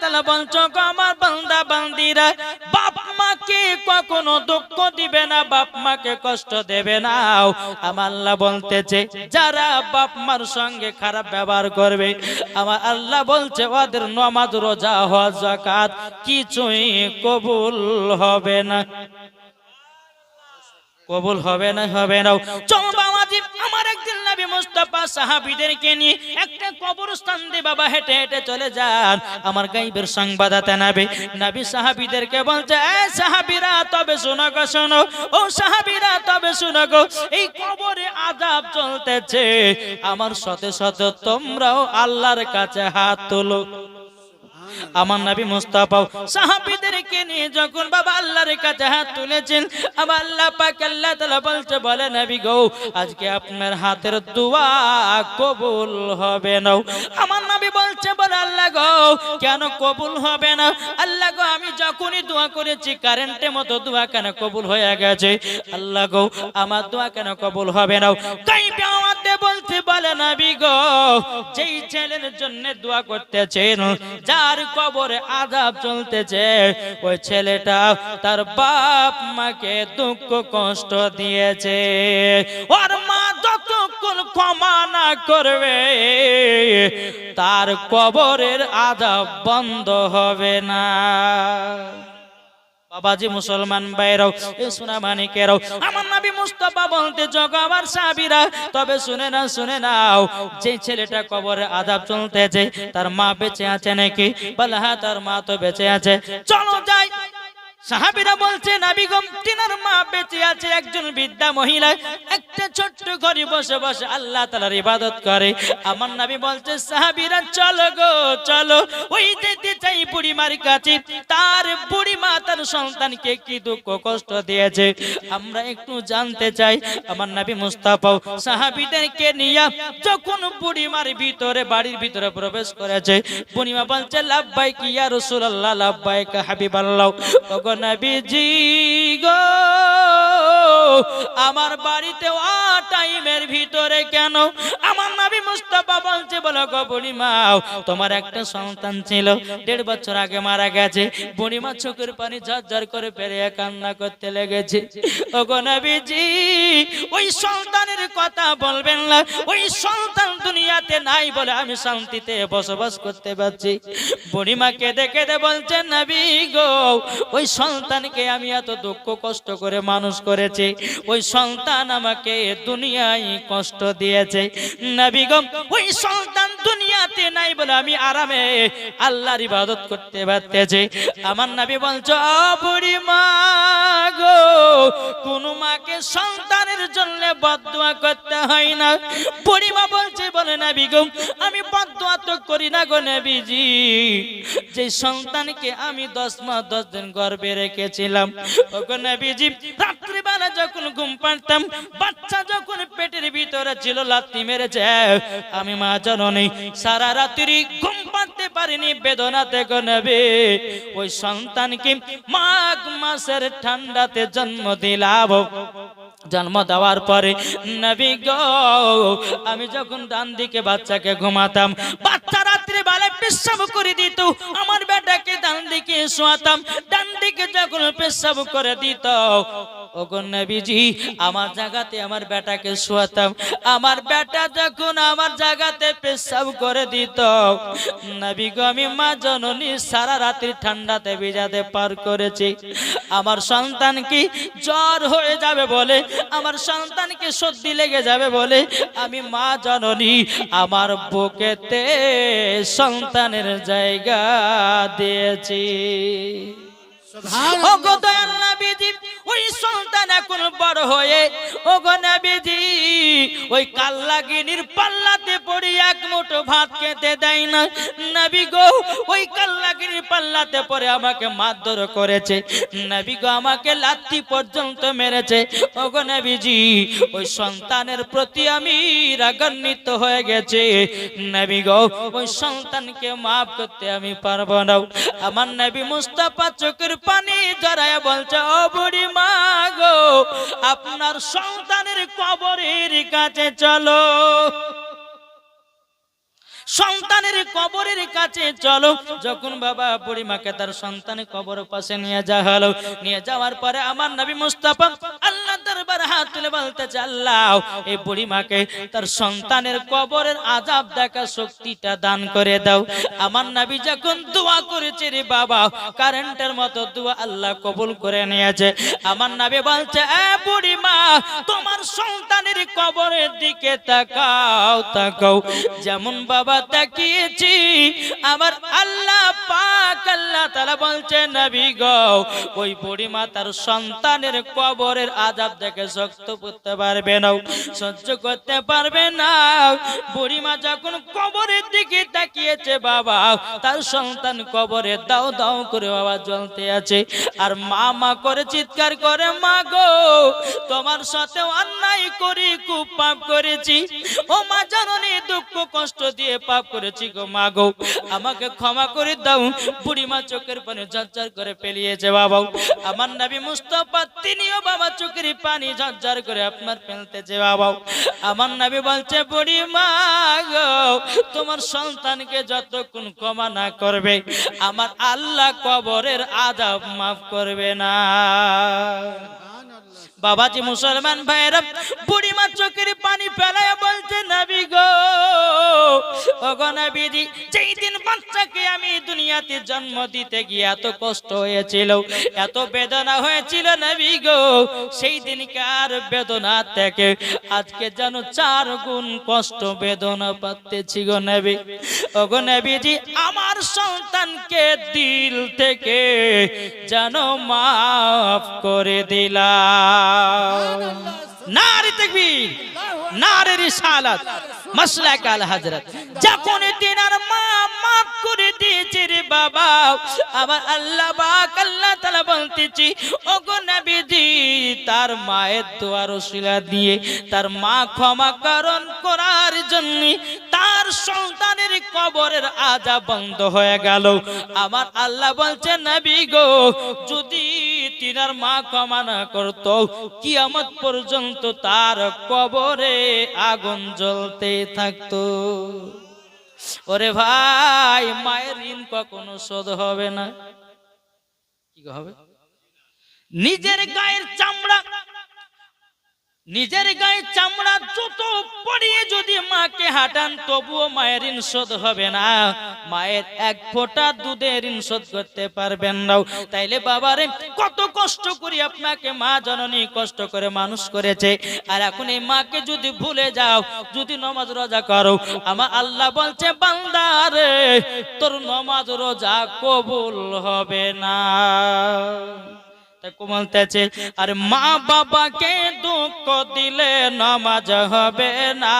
তালা বলছো গো আমার বান্দা বান্দিরা, বাপ মাকে কখনো দুঃখ দিবে না, বাপ মাকে কষ্ট দেবে না। আমার আল্লাহ বলতেছে, যারা বাপ মার সঙ্গে খারাপ ব্যবহার করবে, আমার আল্লাহ বলছে, ওদের নমাজ, রোজা, হজ জাকাত কিছুই কবুল হবে না। কবুল হবে না হবে না। চল বাবাজি, আমার একদিন নবী মুস্তাফা সাহাবীদেরকে নিয়ে একটা কবরস্থান দিয়ে বাবা হেঁটে হেঁটে চলে যান। আমার গাইবের সংবাদ হাতে নাবে, নবী সাহাবীদেরকে বলছে, এ সাহাবীরা, তবে শোনো গো, শোনো। ও সাহাবীরা, তবে শোনো গো, এই কবরে আযাব চলতেছে। আমার সাথে সাথে তোমরাও আল্লাহর কাছে হাত তোলো। আমার নবী মুস্তাফা সাহাবীদেরকে নিয়ে যখন বাবা আল্লাহর কাছে হাত তুলেছেন আবার আল্লাহ পাক আল্লাহ তাআলা বলছে, বলে নবী গো, আজকে আপনার হাতের দোয়া কবুল হবে না। আমার নবী বলছে, বলে আল্লাহ গো, কেন কবুল হবে না? আল্লাহ গো, আমি যখনই দোয়া করেছি, কারেন্টের মতো দোয়া কেন কবুল হয়ে গেছে? আল্লাহ গো, আমার দোয়া কেন কবুল হবে না? বলতে বলে নবী গো, যেই ছেলের জন্য দোয়া করতেছেন, যার কবরে আজাব চলতেছে, ওই ছেলেটা তার বাপ মাকে দুঃখ কষ্ট দিয়েছে। ওর মা যতক্ষণ ক্ষমা না করবে, তার কবরের আজাব বন্ধ হবে না। বাবাজি মুসলমান ভাইরাও, এ সোনা মানিকেরাও আমার নবী মুস্তফা বলতে, জগ আমার সাবিরা, তবে শুনে না শুনে নাও যে ছেলেটা কবরে আদাব চলতেছে, তার মা বেঁচে আছে নাকি? বলে হ্যাঁ তার মা তো বেঁচে আছে। চলো যাই সাহাবিরা বলছে নাবিগম তিনার মা, বেঁচে আছে একজন বিদ্যা মহিলা। একটা ছোট্ট ঘরে বসে বসে আল্লাহ তালার ইবাদত করে। আমার নাবি বলছে, সাহাবিরা, চলো গো, চলো। ওই যেতে চাই বুড়িমার কাছে, তার বুড়িমা তার সন্তানকে কি দুঃখ কষ্ট দিয়েছে? আমরা একটু জানতে চাই। আমার নাবি মুস্তাফাও সাহাবিদেরকে নিয়ে যখন বুড়িমার ভিতরে, বাড়ির ভিতরে প্রবেশ করেছে, বুড়িমা বলছে লাভ লাভবাই কি ইয়া রাসূলুল্লাহ লাভবাই কা হাবিবাল্লাহ। ওগো নবীজি গো, আমার বাড়িতে আ টাইমের ভিতরে কেন? আমার নবী মুস্তাফা বলছে, বলো গো বুড়িমাও, তোমার একটা সন্তান ছিল, দেড় বছর আগে মারা গেছে, বুড়িমা চোখের পানি ঝরঝর করে কান্না করতে লেগেছে। ওগো নবীজি, ওই সন্তানের কথা বলবেন না, ওই সন্তান দুনিয়াতে নাই বলে আমি শান্তিতে বসবাস করতে পারছি। বুড়িমা কেঁদে কেঁদে বলছেন নবী গো, ওই সন্তানকে আমি এত দুঃখ, কষ্ট করে মানুষ করেছি। ওই সন্তান আমাকে দুনিয়ায় কষ্ট দিয়েছে। নবী গো, ওই সন্তান দুনিয়াতে নাই বলে আমি আরামে আল্লাহর ইবাদত করতে পারতেছি। আমার নবী বলছো "ও বুড়িমা গো, কোন মাকে সন্তানের জন্য বদদোয়া করতে হয় না। বুড়িমা বলছে, বলে নবী গো, আমি বদদোয়া তো করি না গো নবীজি। যে সন্তানকে আমি দশ মাস, দশ দিন রেখেছিলাম। ওখানে বিজি রাত্রিবেলা যখন ঘুম পাড়তাম, বাচ্চা যখন পেটের ভিতরে ছিল লাত্তি মেরেছে। আমি মা জননী, সারা রাত্রি ঘুম পাড়তে পারিনি বেদনাতে গো নেবে। ওই সন্তানকে মাঘ মাসের ঠান্ডাতে জন্ম দিলাম। জন্ম দেওয়ার পরে, নবী গো, আমি যখন ডান দিকে বাচ্চাকে ঘুমাতাম, বাচ্চা রাত্রে বেলায় পেশাব করে দিত, আমার বেটাকে ডান দিকে শোয়াতাম, ডান দিকে যখন পেশাব করে দিত ওগো নবীজি, আমার জায়গাতে আমার বেটাকে শোয়াতাম। আমার বেটা যখন আমার জায়গাতে পেশাব করে দিত, নবী গো, আমি মা সারা রাত্রি ঠান্ডাতে ভিজাতে পার করেছি। আমার সন্তান কি জ্বর হয়ে যাবে বলে? আমার সন্তানকে সর্দি লেগে যাবে বলে? আমি মা জননী, আমার বুকেতে সন্তানের জায়গা দিয়েছি। ওই সন্তান এখন বড় হয়ে ওগো নবীজি ওই কাল্লাগিনীর পাল্লাতে পড়ে এক মুঠো ভাত খেতে দেয় না। নবী গো, ওই কাল্লাগিনীর পাল্লাতে পড়ে আমাকে মারধর করেছে। নবী গো, আমাকে লাত্তি পর্যন্ত মেরেছে। ও গো নবীজি, ওই সন্তানের প্রতি আমি রাগান্বিত হয়ে গেছে। নবী গো, ওই সন্তানকে মাফ করতে আমি পারব না। আমার নবী মুস্তাফা চোখের পানি জড়ায় বলছে, ও বুড়ি মা গো, আপনার সন্তানের কবরের কাছে চলো। সন্তানের কবরের কাছে চলো। যখন বাবা বুড়িমাকে তার সন্তানের কবর পাশে নিয়ে যাওয়া হলো, নিয়ে যাওয়ার পরে আমার নবী মুস্তাফা আল্লাহ দরবার হাত তুলে বলতে চাল্লাও এই বুড়িমাকে তার সন্তানের কবরের আজাব দেখা শক্তিটা দান করে দাও। আমার নবী যখন দোয়া করেছে রে বাবা, কারেন্টের মতো দোয়া আল্লাহ কবুল করে নিয়েছে। আমার নবী বলছে, এ বুড়িমা তোমার সন্তানের কবরের দিকে তাকাও তাকাও। যেমন বাবা তাকিয়েছি। আমার আল্লাহ পাক, আল্লাহ তাআলা বলছে নবী গো, ওই বুড়িমা তার সন্তানের কবরের আজাব দেখে শক্ত করতে পারবে না, সহ্য করতে পারবে না। বুড়িমা যখন কবরের দিকে তাকিয়েছে, বাবা, তার সন্তান কবরে দাও দাও করে বাবা জ্বলতে আছে। আর মা মা করে চিৎকার করে, মা গো, তোমার সাথে অন্যায় করি, খুব পাপ করেছি। ও মা জননী দুঃখ কষ্ট দিয়ে পাপ করেছি গো মা গো। আমাকে ক্ষমা করে দাও। বুড়ি মা চোখের পানি ঝরঝর করে পেলিয়েছে বাবা আমার নবী মুস্তফা, তিনিও বাবা চোখের পানি ঝরঝর করে আপনার ফেলতেছে বাবা আমার নবী বলছে, বুড়ি মা গো, তোমার সন্তানকে যতক্ষণ ক্ষমা না করবে, আমার আল্লাহ কবরের আজাব মাফ করবে না। বাবাজি মুসলমান ভাইরা বুড়িমা চোখের পানি ফেলায় বলছে, নাবি গো যেই দিন বাচ্চাকে আমি দুনিয়াতে জন্ম দিতে গিয়ে এত কষ্ট হয়েছিল, এত বেদনা হয়েছিল, নবী গো, সেই দিনকার বেদনা থেকে আজকে যেন চার গুণ কষ্ট বেদনা পাচ্তেছি গো নবী। ওগো নবীজি, আমার সন্তানকে দিল থেকে যেন মাফ করে দিলাম। হযরত যখন তিনার মা করে দিয়েছে রে বাবা আবার আল্লাহ পাক আল্লাহ তাআলা বলতেছি, ওগো নবীজি, তার মায়ের দোয়ার ওসিলা দিয়ে, তার মা ক্ষমা করণ করার জন্য তার সন্তানের কবরের আজা বন্ধ হয়ে গেল। আমার আল্লাহ বলছে, নবী গো, যদি তিনার মা ক্ষমা না করত, কিয়ামত পর্যন্ত তার কবরে আগুন জ্বলতে থাকতো। ওরে ভাই, মায়ের ঋণ কখনো শোধ হবে না। কি হবে? নিজের গায়ের চামড়া, নিজের গায়ে চামড়া যত পড়িয়ে যদি মাকে হাঁটান, তবুও মায়ের ঋণ শোধ হবে না। মায়ের এক ফোঁটা দুধের ঋণ শোধ করতে পারবেন না। তাইলে বাবারে, কত কষ্ট করি আপনাকে মা জননী কষ্ট করে মানুষ করেছে। আর এখন এই মাকে যদি ভুলে যাও, যদি নমাজ রোজা করো আমার আল্লাহ বলছে বান্দারে তোর নমাজ রোজা কবুল হবে না। তাই বলতেছে আর মা বাবাকে দুঃখ দিলে নামাজ হবে না।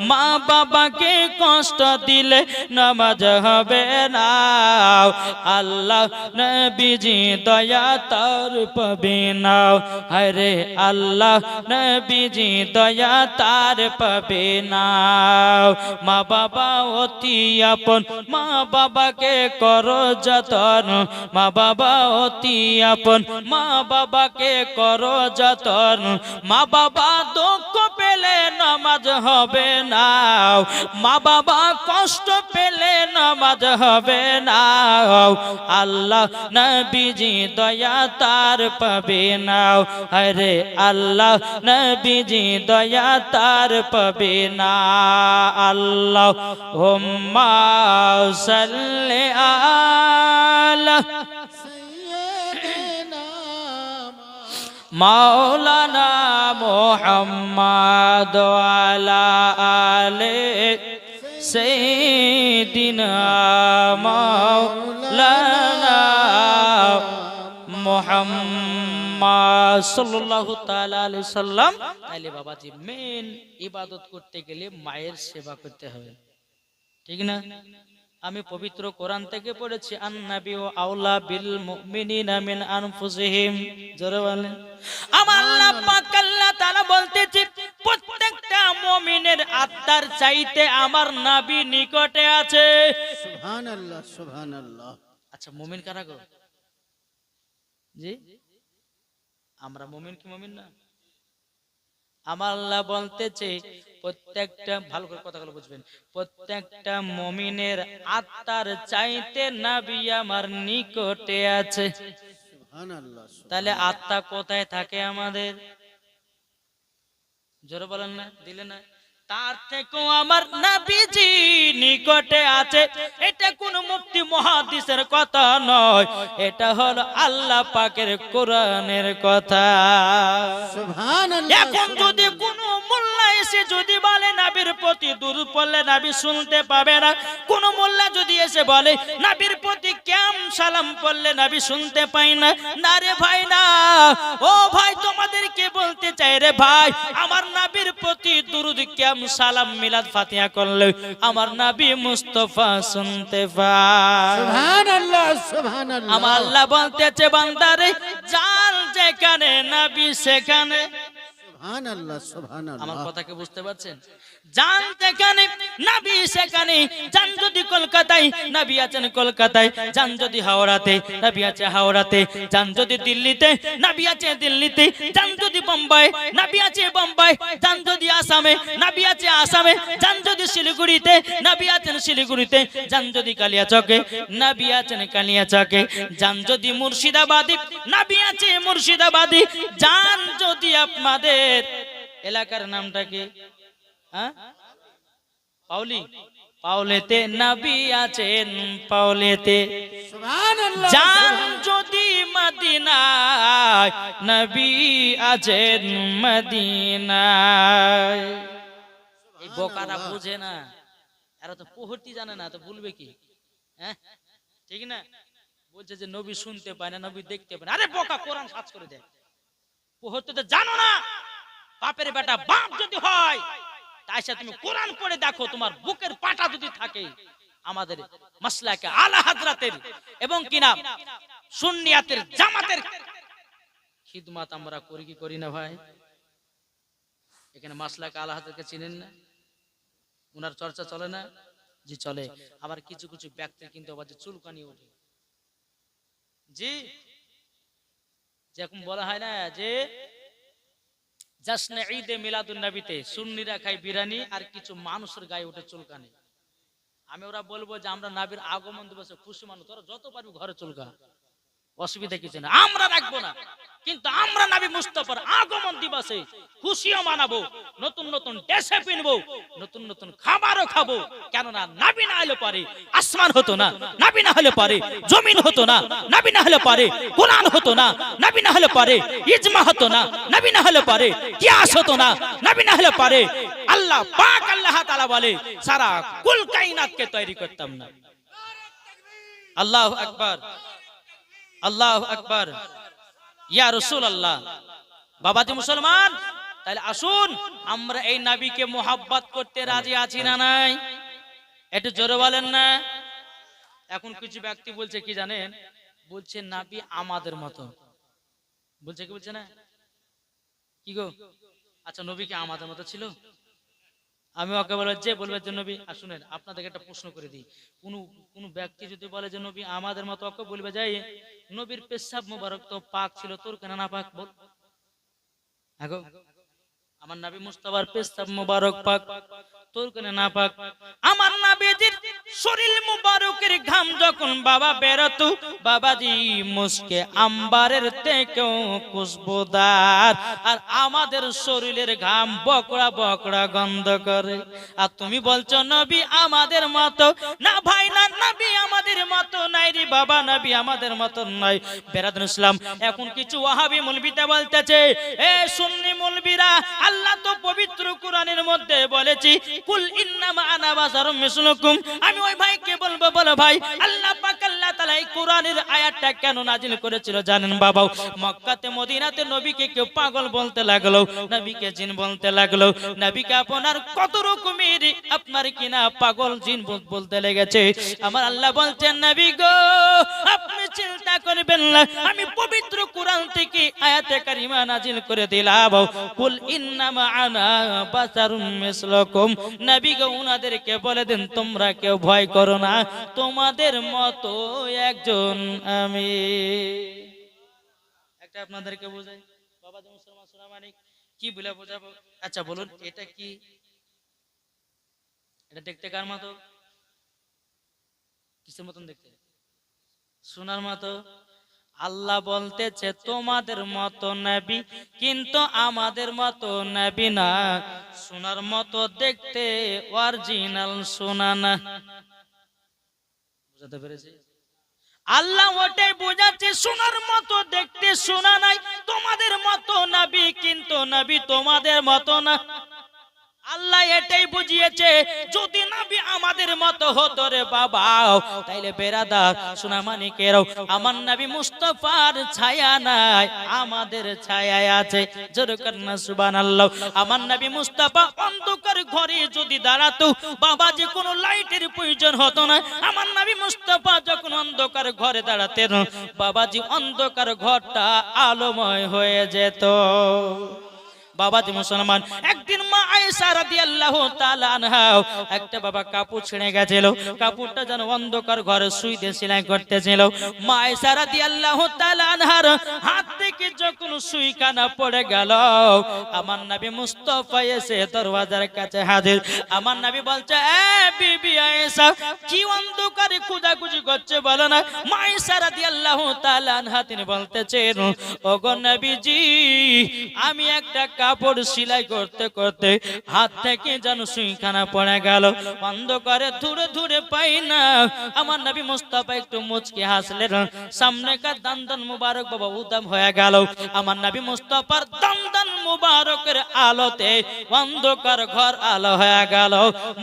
মা বাবাকে কষ্ট দিলে নামাজ হবে না। আল্লাহ নবীজি দয়া তার পাবে না। হরে আল্লাহ নবীজি দয়া তার পাবে না। মা বাবা অতি আপন, মা বাবাকে করো যতন। মা বাবা অতি আপন। মা বাবাকে করো যতন। মা বাবা দুঃখ পেলে নামাজ হবে না। মা বাবা কষ্ট পেলে নামাজ হবে না। আল্লাহ নবীজি দয়া তার পাবে না। আরে আল্লাহ নবীজি দয়া তার পাবে না। আল্লাহ হোম্মা সাল্লে আলা মাওলানা মোহাম্মদ আলা সেদিনা মাওলানা মোহাম্মদ সাল্লাল্লাহু তাআলা আলাইহি সাল্লাম। তাইলে বাবাজি মেন ইবাদত করতে গেলে মায়ের সেবা করতে হবে। ঠিক না? আমি পবিত্র কোরআন থেকে পড়েছি আন্নাবি ও আউলা বিল মুমিনিনা মিন আনফুসিহিম। জোরে বলেন। আমার আল্লাহ পাক আল্লাহ তাআলা বলতেছে প্রত্যেকটা মুমিনের আত্মার চাইতে আমার নবী নিকটে আছে। আচ্ছা মুমিন কারা গো? জি? আমরা মুমিন কি মুমিন না? আমার আল্লাহ বলতেছে প্রত্যেকটা ভালো করে কথাগুলো বুঝবেন প্রত্যেকটা মমিনের আত্মার চাইতে নাবি আমার নিকটে আছে। তাহলে আত্মা কোথায় থাকে আমাদের? জোরে বলেন না দিলে না? তার থেকেও আমার নাবিজি নিকটে আছে। এটা কোন মুক্তি মহাদিসের কথা নয়। এটা হলো আল্লাহ পাকের কোরআনের কথা। এখন যদি কোন মোল্লা এসে যদি বলে নাবির প্রতি দূর পড়লে নাবি শুনতে পাবে না। কোন মোল্লা যদি এসে বলে নাবির প্রতি ক্যাম সালাম পড়লে নাবি শুনতে পাই না? না রে ভাই না। ও ভাই তোমাদেরকে বলতে চাই রে ভাই আমার নাবির দুরুদ সালাম মিলাদ ফাতিহা করলে আমার নাবি মুস্তফা শুনতে পায়। আমার আল্লাহ বলতেছে বান্দারে জাল যেখানে নাবি সেখানে। আমার কথা কথাকে বুঝতে পারছেন? যান যেখানে, নাবি সেখানে যান যদি কলকাতায়, নাবি আছেন কলকাতায় যান যদি হাওড়াতে, নাবি আছে হাওড়াতে যান যদি দিল্লিতে, নাবি আছে দিল্লিতে যান যদি বোম্বাই, নাবি আছে বোম্বাই যান যদি আসামে, নাবি আছে আসামে যান যদি শিলিগুড়িতে, নাবি আছেন শিলিগুড়িতে যান যদি কালিয়াচকে, নাবি আছেন কালিয়াচকে যান যদি মুর্শিদাবাদে, নাবি আছে মুর্শিদাবাদে যান যদি আপনাদের এলাকার নামটা কি? হ্যাঁ? পাউলি পাউলেতে নাবি আছেন পাউলেতে যান যদি মদিনায় নবী আছেন মদিনায়। এই বোকারা বুঝে না। এরা তো পোহটি জানে না তো বলবে কি? হ্যাঁ? ঠিক না? বলছে যে নবী শুনতে পায় না নবী দেখতে পায় না। আরে বোকা কোরআন সাজ করে দেয় পোহতে তো জানো না? বাপের বেটা বাপ যদি হয় তাই সাথে তুমি কোরআন পড়ে দেখো তোমার বুকের পাটা যদি থাকে আমাদের মাসলাকে আলা হাজরাতের এবং কিনা সুন্নিয়াতের জামাতের খিদমাত আমরা করি কি করি না ভাই? এখানে মাসলাকে আলা হাজরাতকে চিনেন না? উনার চর্চা চলে না? জি চলে। আবার কিছু কিছু ব্যক্তি কিন্তু আবার যে চুলকানি ওঠে। জি? যেরকম বলা হয় না যে জাসনে ঈদে মিলাদুন নবীতে সুন্নিরা খায় বিরানি আর কিছু মানুষের গায়ে উঠে চুলকানি। আমি ওরা বলব যে আমরা নাবির আগমন দিবসে খুশি মানুষ, তোরা যত পারবি ঘরে চুলকা। অসুবিধা কিছু না। আমরা রাখব না। কিন্তু আমরা নাবি মুস্তফার আগমন দিবসে খুশিও মানাবো, নতুন নতুন ড্রেসে পিনবো, নতুন নতুন খাবারও খাব। কেননা নাবি না হলে পারে আসমান হতো না, নাবি না হলে পারে জমিন হতো না, নাবি না হলে পারে কোরআন হতো না, নাবি না হলে পারে ইজমা হতো না, নাবি না হলে পারে কিয়াস হতো না, নাবি না হলে পারে আল্লাহ পাক আল্লাহ তাআলা বলে, সারা কুল কায়নাতকে তৈরি করতাম না। আল্লাহ আকবার। আল্লাহ আকবর। ইয়া রসুল আল্লাহ বাবাজি মুসলমান তাহলে আসুন, আমরা এই নাবিকে মোহাব্বত করতে রাজি আছি না নাই? একটু জোরে বলেন না। এখন কিছু ব্যক্তি বলছে কি জানেন? বলছে, নাবি আমাদের মতো। বলছে কি বলছে না? কি গো? আচ্ছা নবী কি আমাদের মতো ছিল? আমি ওকে বলব, যে বলবে যে, নবী শুনেন, আপনাদেরকে একটা প্রশ্ন করে দিই। কোন কোন ব্যক্তি যদি বলে যে, নবী, আমাদের মতো ওকে বলবে যাই নবীর পেশাব মোবারক তো পাক ছিল, তোর কেন না পাক? বল। আমার নবী মুস্তাবার পেশাব মোবারক পাক, তোর কেন না পাক? আমার নবীজির শরীর মুবারকের ঘাম যখন বাবা বেরোতো, বাবাজি মুসকে আম্বারের থেকেও খুশবুদার। আর আমাদের শরীরের ঘাম বকড়া বকড়া গন্ধ করে। আর তুমি বলছো, নবী আমাদের মতো। না ভাই, না নবী আমাদের মতো নাই রে বাবা, নবী আমাদের মতো নয় বেরাদুল ইসলাম, এখন কিছু ওয়াহাবি মুলবিতে বলতেছে, এ সুন্নি মুলবিরা, আল্লাহ তো পবিত্র কোরআনের মধ্যে বলেছি, কুল ইন্নামা আনা বাশারুম মিসলুকুম। আমি ওই ভাইকে বলব? বলো ভাই। আল্লাহ পাক আল্লাহ তাআলা এই কোরআনের আয়াতটা কেন নাজিল করেছিল জানেন বাবা মক্কাতে, মদিনাতে নবীকে কেউ পাগল বলতে লাগল, নবীকে জিন বলতে লাগল। নবীকে আপনার কত রকমের আপনার কিনা পাগল জিন বল- বলতে লেগেছে। আমার আল্লাহ বলছেন, নবী গো, আপনি চিন্তা করবেন না। আমি পবিত্র কোরআন থেকে আয়াতে কারিমা নাজিল করে দিলাম। কুল ইন্নামা আনা বাশারুম মিসলুকুম। নবী গো উনাদেরকে বলে দেন, তোমরা কেউ ভয় করো না। তোমাদের মতো একজন আমি। একটা আপনাদেরকে বোঝাই। বাবা মুসলমান সোনামানিক কি বলে বোঝাবো? আচ্ছা বলুন, এটা কি? এটা দেখতে কার মতো? কিসের মতন দেখতে? সোনার মতো, আল্লাহ বলতেছে, তোমাদের মতো নবী কিন্তু আমাদের মতো নবী না। সোনার মতো দেখতে অরিজিনাল সোনা না। বুঝাতে পেরেছি? আল্লাহ ওটাই বোঝাচ্ছে সোনার মতো দেখতে শোনা নাই। তোমাদের মতো নবী কিন্তু নবী তোমাদের মতো না। আল্লাহ এটাই বুঝিয়েছে, যদি নবী আমাদের মতো হতো রে বাবা, তাইলে বেরাদার, সোনা মানিকেরও আমার নবী মুস্তফার ছায়া নাই, আমাদের ছায়ায় আছে জোরকার না সুবহানাল্লাহ। আমার নবী মুস্তাফা অন্ধকার ঘরে যদি দাঁড়াতো, বাবা যে কোনো লাইটের প্রয়োজন হতো না, আমার নবী মুস্তফা যখন অন্ধকার ঘরে দাঁড়াতেন, বাবাজি অন্ধকার ঘরটা আলোময় হয়ে যেত। বাবাজি মুসলমান। একদিন মা আয়েশা রাদিয়াল্লাহু তাআলা আনহা, একটা বাবা কাপড় ছিঁড়ে গেছিল। কাপড়টা যেন অন্ধকার ঘরে শুইতে সেলাই করতেছিল। মা আয়েশা রাদিয়াল্লাহু তাআলা আনহার হাত থেকে যখন সুই কানা পড়ে গেল, আমার নবী মুস্তাফা এসে দরওয়াজার কাছে হাজির। আমার নবী বলছে, এ বিবি আয়েশা, কি অন্ধকারে খোঁজাখুঁজি করছে বলো না? মা আয়েশা রাদিয়াল্লাহু তাআলা আনহা, তিনি বলতেছেন, ওগো নবীজি, আমি একটা কাপড় সেলাই করতে করতে হাত থেকে যেন সুইখানা পড়ে গেল। অন্ধকারে ধুরে ধুরে পাই না। আমার নবী মুস্তাফা একটু মুচকে হাসলেন। সামনেকার দান মুবারক বাবা উদাম হয়ে গেল। আমার নবী মুস্তাফার দান মুবারকের আলোতে অন্ধকার ঘর আলো হয়ে গেল।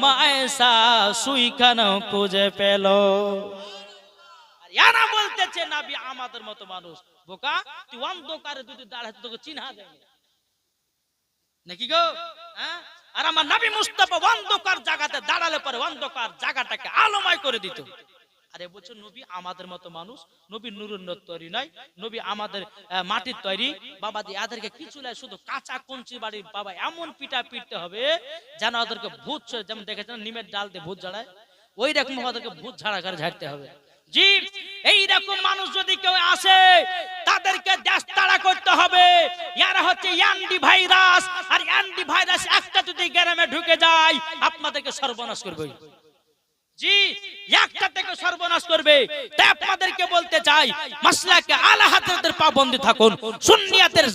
মায়েসা সুইখানা খুঁজে পেল। বলতেছে, নাবি আমাদের মতো মানুষ। বোকা, তুই অন্ধকারে যদি দাঁড়াতে তোকে চিনহা দেয় নাকি গো? হ্যাঁ? আর আমার নবী মুস্তাফা অন্ধকার জায়গাতে দাঁড়ালে পরে অন্ধকার জায়গাটাকে আলোময় করে দিত। আরে বলছো, নবী আমাদের মতো মানুষ? নবী নুরুন্নত তৈরি নয়। নবী আমাদের মাটির তৈরি। বাবা দিয়ে এদেরকে কিছু নাই শুধু কাঁচা কঞ্চি বাড়ির বাবা, এমন পিটা পিটতে হবে যেন ওদেরকে ভূত যেমন দেখেছেন, নিমের ডাল দিয়ে ভূত ঝাড়ায়? ওই রকম ওদেরকে ভূত ঝাড়া করে ঝাড়তে হবে। জি এই রকম মানুষ যদি কেউ আসে, তাদেরকে দেশ তাড়া করতে হবে। ইয়ারা হচ্ছে অ্যান্টি ভাইরাস আর অ্যান্টি ভাইরাস একটা যদি গ্রামে ঢুকে যায়, আপনাদেরকে সর্বনাশ করবে। জি একটা থেকে সর্বনাশ করবে। তাই আপনাদেরকে বলতে চাই, মাসলাকে আলা পাবন্দি থাকুন, সুন্নিয়াতের